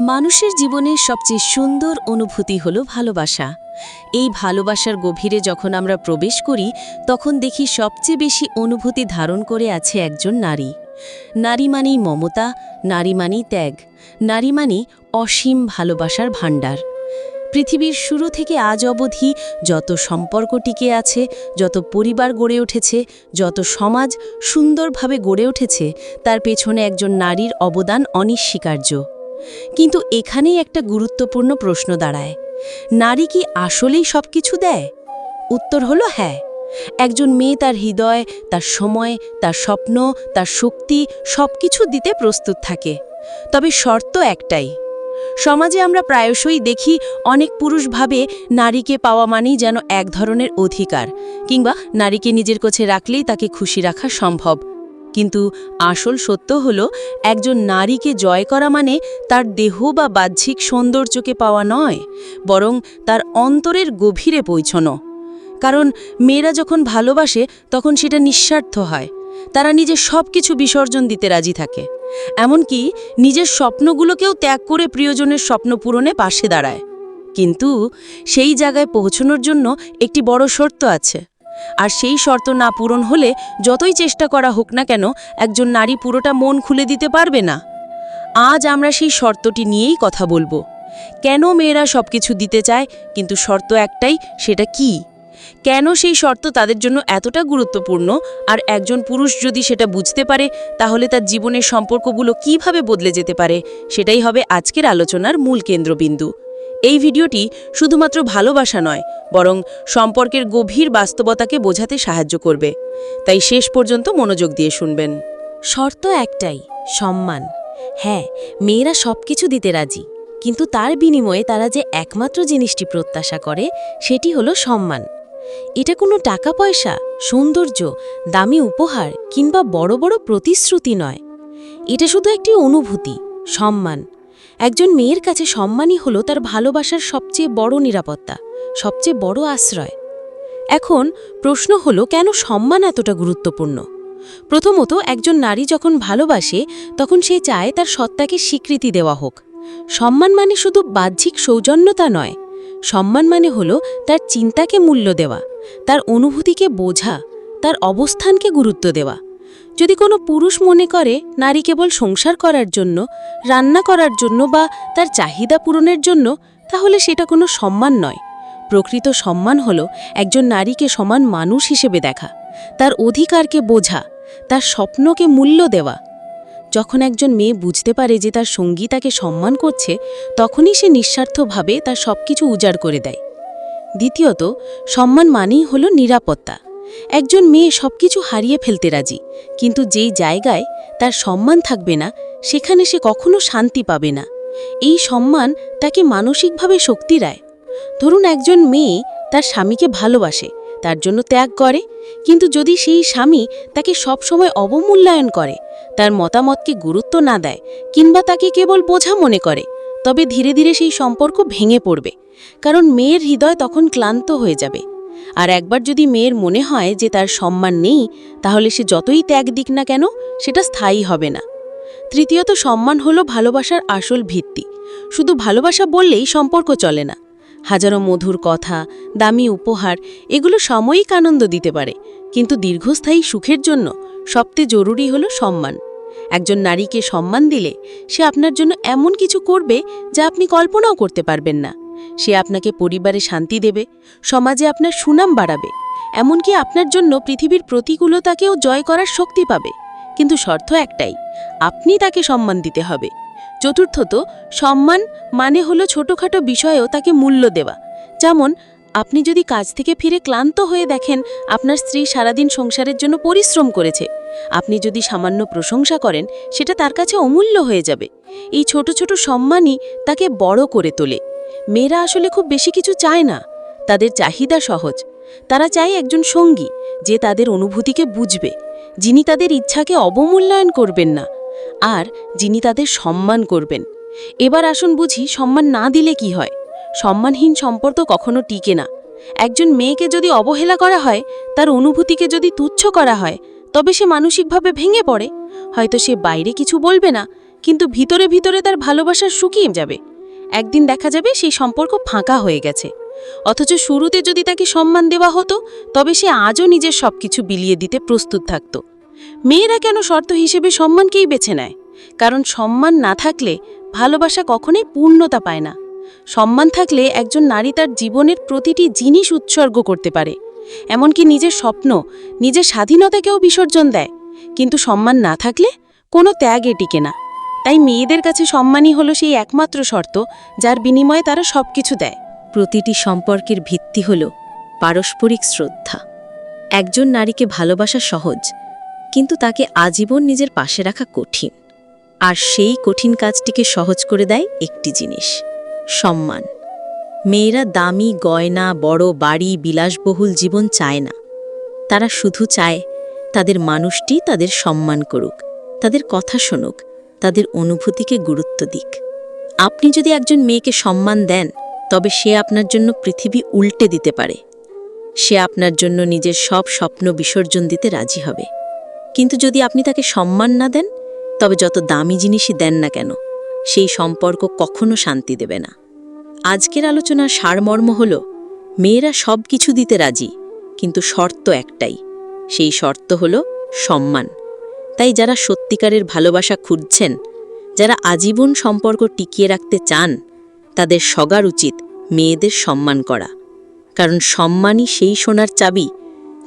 মানুষের জীবনের সবচেয়ে সুন্দর অনুভূতি হলো ভালোবাসা। এই ভালোবাসার গভীরে যখন আমরা প্রবেশ করি, তখন দেখি সবচেয়ে বেশি অনুভূতি ধারণ করে আছে একজন নারী। নারী মানেই মমতা, নারী মানেই ত্যাগ, নারী মানেই অসীম ভালোবাসার ভাণ্ডার। পৃথিবীর শুরু থেকে আজ অবধি যত সম্পর্ক টিকে আছে, যত পরিবার গড়ে উঠেছে, যত সমাজ সুন্দরভাবে গড়ে উঠেছে, তার পেছনে একজন নারীর অবদান অনিস্বীকার্য। কিন্তু এখানেই একটা গুরুত্বপূর্ণ প্রশ্ন দাঁড়ায়। নারী কি আসলেই সব কিছু দেয়? উত্তর হলো হ্যাঁ। একজন মেয়ে তার হৃদয়, তার সময়, তার স্বপ্ন, তার শক্তি সব কিছু দিতে প্রস্তুত থাকে। তবে শর্ত একটাই। সমাজে আমরা প্রায়শই দেখি অনেক পুরুষ ভাবে নারীকে পাওয়া মানেই যেন এক ধরনের অধিকার, কিংবা নারীকে নিজের কাছে রাখলেই তাকে খুশি রাখা সম্ভব। কিন্তু আসল সত্য হল, একজন নারীকে জয় করা মানে তার দেহ বা বাহ্যিক সৌন্দর্যকে পাওয়া নয়, বরং তার অন্তরের গভীরে পৌঁছনো। কারণ মেয়েরা যখন ভালোবাসে, তখন সেটা নিঃস্বার্থ হয়। তারা নিজের সব কিছু বিসর্জন দিতে রাজি থাকে। এমনকি নিজের স্বপ্নগুলোকেও ত্যাগ করে প্রিয়জনের স্বপ্ন পূরণে পাশে দাঁড়ায়। কিন্তু সেই জায়গায় পৌঁছনোর জন্য একটি বড় শর্ত আছে। আর সেই শর্ত না পূরণ হলে যতই চেষ্টা করা হোক না কেন, একজন নারী পুরোটা মন খুলে দিতে পারবে না। আজ আমরা সেই শর্তটি নিয়েই কথা বলব। কেন মেয়েরা সবকিছু দিতে চায়, কিন্তু শর্ত একটাই, সেটা কি? কেন সেই শর্ত তাদের জন্য এতটা গুরুত্বপূর্ণ? আর একজন পুরুষ যদি সেটা বুঝতে পারে, তাহলে তার জীবনের সম্পর্কগুলো কীভাবে বদলে যেতে পারে, সেটাই হবে আজকের আলোচনার মূল কেন্দ্রবিন্দু। এই ভিডিওটি শুধুমাত্র ভালোবাসা নয়, বরং সম্পর্কের গভীর বাস্তবতাকে বোঝাতে সাহায্য করবে। তাই শেষ পর্যন্ত মনোযোগ দিয়ে শুনবেন। শর্ত একটাই, সম্মান। হ্যাঁ মেয়েরা সব কিছু দিতে রাজি, কিন্তু তার বিনিময়ে তারা যে একমাত্র জিনিসটি প্রত্যাশা করে, সেটি হলো সম্মান। এটা কোনো টাকা পয়সা সৌন্দর্য, দামি উপহার, কিংবা বড় বড় প্রতিশ্রুতি নয়। এটা শুধু একটি অনুভূতি, সম্মান। একজন মেয়ের কাছে সম্মানই হলো তার ভালোবাসার সবচেয়ে বড় নিরাপত্তা, সবচেয়ে বড় আশ্রয়। এখন প্রশ্ন হলো, কেন সম্মান এতটা গুরুত্বপূর্ণ? প্রথমত, একজন নারী যখন ভালোবাসে, তখন সে চায় তার সত্তাকে স্বীকৃতি দেওয়া হোক। সম্মান মানে শুধু বাহ্যিক সৌজন্যতা নয়। সম্মান মানে হলো তার চিন্তাকে মূল্য দেওয়া, তার অনুভূতিকে বোঝা, তার অবস্থানকে গুরুত্ব দেওয়া। যদি কোনো পুরুষ মনে করে নারী কেবল সংসার করার জন্য, রান্না করার জন্য বা তার চাহিদা পূরণের জন্য, তাহলে সেটা কোনো সম্মান নয়। প্রকৃত সম্মান হল একজন নারীকে সমান মানুষ হিসেবে দেখা, তার অধিকারকে বোঝা, তার স্বপ্নকে মূল্য দেওয়া। যখন একজন মেয়ে বুঝতে পারে যে তার সঙ্গী তাকে সম্মান করছে, তখনই সে নিঃস্বার্থভাবে তার সবকিছু উজাড় করে দেয়। দ্বিতীয়ত, সম্মান মানেই হল নিরাপত্তা। একজন মেয়ে সবকিছু হারিয়ে ফেলতে রাজি, কিন্তু যেই জায়গায় তার সম্মান থাকবে না, সেখানে সে কখনো শান্তি পাবে না। এই সম্মান তাকে মানসিকভাবে শক্তি দেয়। ধরুন একজন মেয়ে তার স্বামীকে ভালোবাসে, তার জন্য ত্যাগ করে, কিন্তু যদি সেই স্বামী তাকে সবসময় অবমূল্যায়ন করে, তার মতামতকে গুরুত্ব না দেয়, কিংবা তাকে কেবল বোঝা মনে করে, তবে ধীরে ধীরে সেই সম্পর্ক ভেঙে পড়বে, কারণ মেয়ের হৃদয় তখন ক্লান্ত হয়ে যাবে। আর একবার যদি মেয়ের মনে হয় যে তার সম্মান নেই, তাহলে সে যতই ত্যাগ দিক না কেন, সেটা স্থায়ী হবে না। তৃতীয়ত, সম্মান হলো ভালোবাসার আসল ভিত্তি। শুধু ভালোবাসা বললেই সম্পর্ক চলে না। হাজারো মধুর কথা, দামি উপহার, এগুলো সাময়িক আনন্দ দিতে পারে। কিন্তু দীর্ঘস্থায়ী সুখের জন্য সবচেয়ে জরুরি হলো সম্মান। একজন নারীকে সম্মান দিলে সে আপনার জন্য এমন কিছু করবে যা আপনি কল্পনাও করতে পারবেন না। সে আপনাকে পরিবারে শান্তি দেবে, সমাজে আপনার সুনাম বাড়াবে, এমনকি আপনার জন্য পৃথিবীর প্রতিকূলতাকেও জয় করার শক্তি পাবে। কিন্তু শর্ত একটাই, আপনি তাকে সম্মান দিতে হবে। চতুর্থত, সম্মান মানে হলো ছোটোখাটো বিষয়েও তাকে মূল্য দেওয়া। যেমন, আপনি যদি কাজ থেকে ফিরে ক্লান্ত হয়ে দেখেন, আপনার স্ত্রী সারাদিন সংসারের জন্য পরিশ্রম করেছে। আপনি যদি সামান্য প্রশংসা করেন, সেটা তার কাছে অমূল্য হয়ে যাবে। এই ছোট ছোট সম্মানই তাকে বড় করে তোলে। মেয়েরা আসলে খুব বেশি কিছু চায় না। তাদের চাহিদা সহজ। তারা চায় একজন সঙ্গী, যে তাদের অনুভূতিকে বুঝবে, যিনি তাদের ইচ্ছাকে অবমূল্যায়ন করবেন না, আর যিনি তাদের সম্মান করবেন। এবার আসুন বুঝি সম্মান না দিলে কি হয়? সম্মানহীন সম্পর্ক কখনো টিকে না। একজন মেয়েকে যদি অবহেলা করা হয়, তার অনুভূতিকে যদি তুচ্ছ করা হয়, তবে সে মানসিকভাবে ভেঙে পড়ে। হয়তো সে বাইরে কিছু বলবে না, কিন্তু ভিতরে ভিতরে তার ভালোবাসা শুকিয়ে যাবে। একদিন দেখা যাবে সেই সম্পর্ক ফাঁকা হয়ে গেছে। অথচ শুরুতে যদি তাকে সম্মান দেওয়া হতো, তবে সে আজও নিজের সবকিছু বিলিয়ে দিতে প্রস্তুত থাকত। মেয়েরা কেন শর্ত হিসেবে সম্মানকেই বেছে নেয়? কারণ সম্মান না থাকলে ভালোবাসা কখনোই পূর্ণতা পায় না। সম্মান থাকলে একজন নারী তার জীবনের প্রতিটি জিনিস উৎসর্গ করতে পারে। এমনকি নিজের স্বপ্ন, নিজের স্বাধীনতাকেও বিসর্জন দেয়। কিন্তু সম্মান না থাকলে কোনো ত্যাগ এটিকে না। তাই মেয়েদের কাছে সম্মানই হলো সেই একমাত্র শর্ত, যার বিনিময়ে তারা সবকিছু দেয়। প্রতিটি সম্পর্কের ভিত্তি হল পারস্পরিক শ্রদ্ধা। একজন নারীকে ভালোবাসা সহজ, কিন্তু তাকে আজীবন নিজের পাশে রাখা কঠিন। আর সেই কঠিন কাজটিকে সহজ করে দেয় একটি জিনিস, সম্মান। মেয়েরা দামি, গয়না, বড় বাড়ি, বিলাসবহুল জীবন চায় না। তারা শুধু চায় তাদের মানুষটি তাদের সম্মান করুক, তাদের কথা শুনুক তাদের অনুভূতিকে গুরুত্ব দিক। আপনি যদি একজন মেয়েকে সম্মান দেন, তবে সে আপনার জন্য পৃথিবী উল্টে দিতে পারে। সে আপনার জন্য নিজের সব স্বপ্ন বিসর্জন দিতে রাজি হবে। কিন্তু যদি আপনি তাকে সম্মান না দেন, তবে যত দামি জিনিসই দেন না কেন, সেই সম্পর্ক কখনো শান্তি দেবে না। আজকের আলোচনার সারমর্ম হল, মেয়েরা সব কিছু দিতে রাজি, কিন্তু শর্ত একটাই, সেই শর্ত হল সম্মান। তাই যারা সত্যিকারের ভালোবাসা খুঁজছেন, যারা আজীবন সম্পর্ক টিকিয়ে রাখতে চান, তাদের সগার উচিত মেয়েদের সম্মান করা। কারণ সম্মানই সেই সোনার চাবি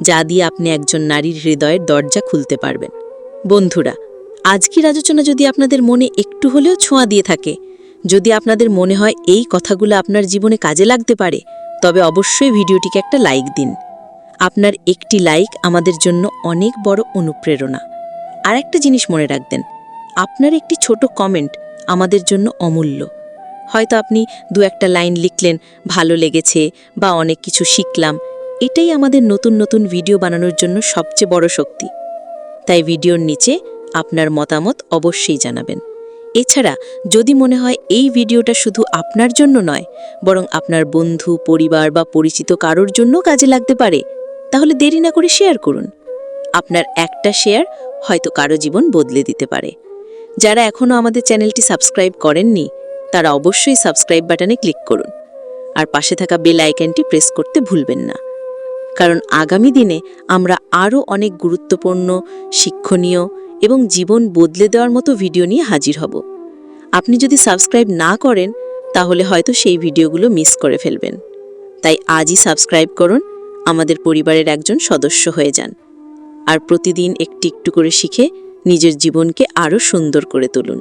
যা দিয়ে আপনি একজন নারীর হৃদয়ের দরজা খুলতে পারবেন। বন্ধুরা, আজকের আলোচনা যদি আপনাদের মনে একটু হলেও ছোঁয়া দিয়ে থাকে, যদি আপনাদের মনে হয় এই কথাগুলো আপনার জীবনে কাজে লাগতে পারে, তবে অবশ্যই ভিডিওটিকে একটা লাইক দিন। আপনার একটি লাইক আমাদের জন্য অনেক বড় অনুপ্রেরণা। আর একটা জিনিস মনে রাখবেন, আপনার একটি ছোট কমেন্ট আমাদের জন্য অমূল্য। হয়তো আপনি দু একটা লাইন লিখলেন, ভালো লেগেছে বা অনেক কিছু শিখলাম এটাই আমাদের নতুন নতুন ভিডিও বানানোর জন্য সবচেয়ে বড় শক্তি। তাই ভিডিওর নিচে আপনার মতামত অবশ্যই জানাবেন। এছাড়া, যদি মনে হয় এই ভিডিওটা শুধু আপনার জন্য নয়, বরং আপনার বন্ধু, পরিবার বা পরিচিত কারোর জন্য কাজে লাগতে পারে, তাহলে দেরি না করে শেয়ার করুন। আপনার একটা শেয়ার হয়তো কারও জীবন বদলে দিতে পারে। যারা এখনও আমাদের চ্যানেলটি সাবস্ক্রাইব করেননি, তারা অবশ্যই সাবস্ক্রাইব বাটনে ক্লিক করুন। আর পাশে থাকা বেল আইকনটি প্রেস করতে ভুলবেন না। কারণ আগামী দিনে আমরা আরও অনেক গুরুত্বপূর্ণ, শিক্ষণীয় এবং জীবন বদলে দেওয়ার মতো ভিডিও নিয়ে হাজির হব। আপনি যদি সাবস্ক্রাইব না করেন, তাহলে হয়তো সেই ভিডিওগুলো মিস করে ফেলবেন। তাই আজই সাবস্ক্রাইব করুন, আমাদের পরিবারের একজন সদস্য হয়ে যান। আর প্রতিদিন একটি একটু করে শিখে নিজের জীবনকে আরও সুন্দর করে তুলুন।